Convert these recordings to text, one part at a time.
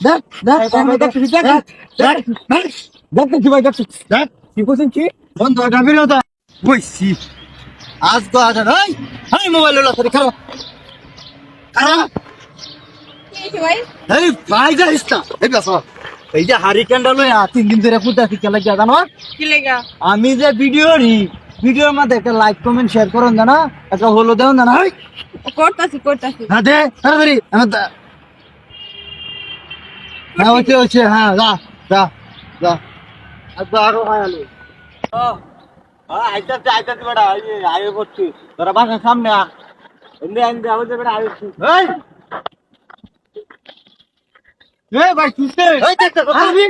দেখ দেখ দেখ দেখ দেখ দেখ দেখ। দেখছি ভাই দেখছি দেখ কি করছেন কি? বন্ধু এটা বইছি। আজ তো আজ নাই। হাই মোবাইল হলো তোর খারাপ। খারাপ। কি হয়েছে ভাই এই ভাই যে হারিকেনটা লই তিন দিন ধরে কুদা শিখে লাগিয়া জানো? কি লেগা আমি যে ভিডিও নি ভিডিওর মধ্যে একটা লাইক কমেন্ট শেয়ার করুন জানা? একটা হলো দেন জানা? করতাছি করতাছি। হ্যাঁ দে তাড়াতাড়ি। হ্যাঁ হচ্ছে হচ্ছে হ্যাঁ যা যা যা। তো আরও হয় আলো আইতাতে আইতাতে বেড়া আয়ে করছি। তোরা বাসার সামনে আ এমনি বেড়া আইছি এই! এই ভাই কিসে এই দেখতে তো আমি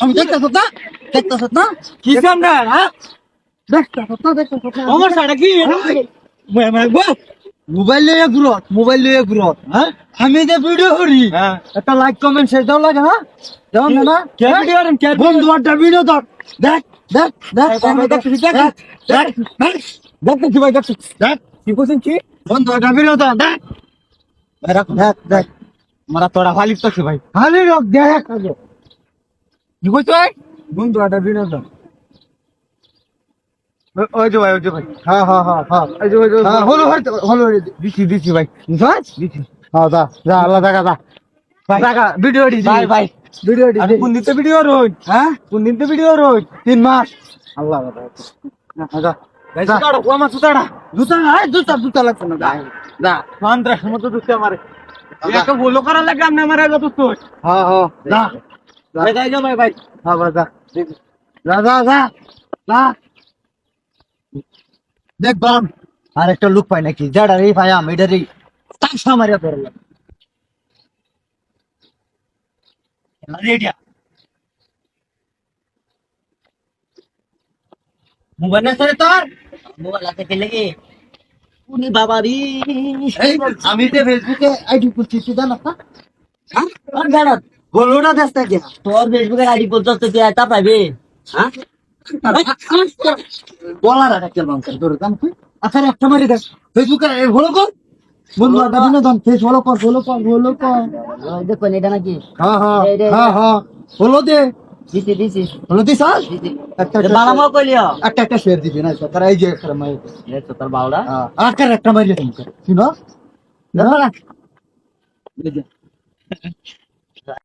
আমি দেখতে না দেখতে কি সামনে হ্যাঁ? দেখতে না দেখতে না আমার সাড়া কি? মোবাইল লইয়া ঘুরত মোবাইল লইয়া ঘুরত আমি যে ভিডিও করি একটা লাইক কমেন্ট শেষ দাও লাগে না দাও না না? কে? ভিডিও করেন? কে বন্ধু আড্ডা ভিডিও দর দেখ দেখ দেখ। আমি দেখ দেখ দেখ। দেখ ভাই দেখ দেখ কি করছেন কি? বন্ধু আড্ডা ভিডিও দর দেখ। ভাই রাখ দেখ দেখ। মারা তোরা হালি তো ভাই? হালি রক দেখ। কি কইছ ভাই? বন্ধু আড্ডা ভিডিও ওই যে ভাই ওই যে ভাই। হ্যাঁ হ্যাঁ হ্যাঁ হ্যাঁ। ওই যে ওই যে হ্যাঁ হলো হলো হলো দিছি দিছি ভাই। বুঝছ দিছি হ্যাঁ যা যা আল্লাহ দেখা যা। দেখা ভিডিও দি ভাই ভাই ভিডিও দি কোন দিতে ভিডিও রই হ্যাঁ? কোন দিতে ভিডিও রই তিন মাস। আল্লাহ যা। যা। ও আমার জুতাড়া জুতা না জুতা জুতা লাগছে না যা। সন্ত্রাস মতো জুতা মারে একটা বলো করা লাগে আমি আমার আগে তো তোর হ্যাঁ হ্যাঁ। যা। ভাই যাই যা ভাই ভাই। হ্যাঁ ভাই যা যা যা। যা। দেখ দেখলাম আর একটা লুক পাই নাকি? যারা রে ভাই আমি এটারই তাসা মারিয়া ধরলাম মোবাইল আছে তোর? মোবাইল আছে কে লেগে উনি বাবা রে। আমি যে ফেসবুকে আইডি খুলছি তুই জানো আর জানো বলো না দেশ তোর ফেসবুকে আইডি খুলতে তুই এটা পাবি হ্যাঁ? বলার আর একটা লঙ্কার করে দাম তুই আচ্ছা একটা মারি দেখ। ফেসবুক ফলো কর। বন্ধু আড্ডা বিনোদন ফেস ফলো কর ফলো কর ফলো কর। দেখো এটা নাকি? হ্যাঁ হ্যাঁ হ্যাঁ হ্যাঁ ফলো দে। দিছি দিছি। হলো দিছ। একটা একটা বালা মাও